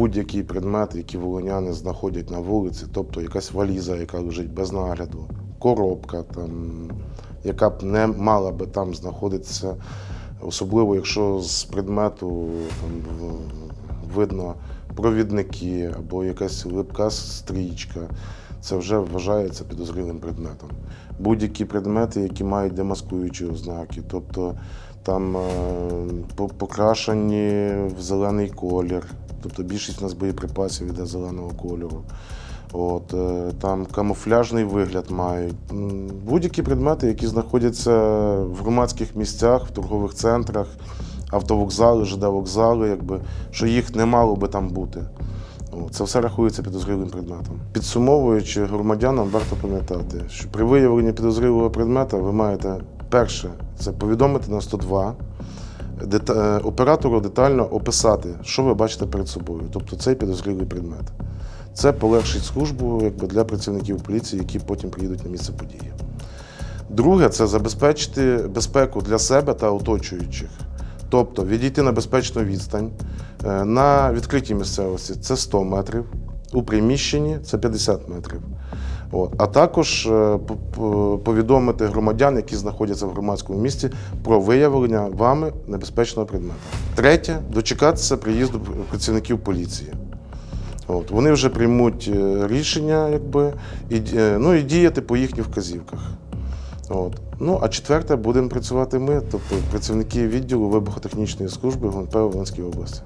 будь-який предмет, який волиняни знаходять на вулиці, тобто якась валіза, яка лежить без нагляду, коробка, там, яка б не мала би там знаходитися, особливо якщо з предмету там, видно провідники або якась липка стрічка. Це вже вважається підозрілим предметом. Будь-які предмети, які мають демаскуючі ознаки, тобто там е, покрашені в зелений колір, тобто більшість у нас боєприпасів іде зеленого кольору. От, е, там камуфляжний вигляд мають. Будь-які предмети, які знаходяться в громадських місцях, в торгових центрах, автовокзали, ЖД вокзали, якби, що їх не мало би там бути. Це все рахується підозрілим предметом. Підсумовуючи, громадянам варто пам'ятати, що при виявленні підозрілого предмета ви маєте перше це повідомити на 102, е, оператору детально описати, що ви бачите перед собою, тобто цей підозрілий предмет. Це полегшить службу якби, для працівників поліції, які потім приїдуть на місце події. Друге це забезпечити безпеку для себе та оточуючих. Тобто відійти на безпечну відстань е, на відкритій місцевості це 100 метрів, у приміщенні це 50 метрів. От. А також е, повідомити громадян, які знаходяться в громадському місті, про виявлення вами небезпечного предмета. Третє дочекатися приїзду працівників поліції. От, вони вже приймуть е, рішення, якби, і, е, ну, і діяти по їхніх вказівках. От. Ну, а четверте, будемо працювати ми, тобто працівники відділу вибухотехнічної служби ГУНП Волинської області.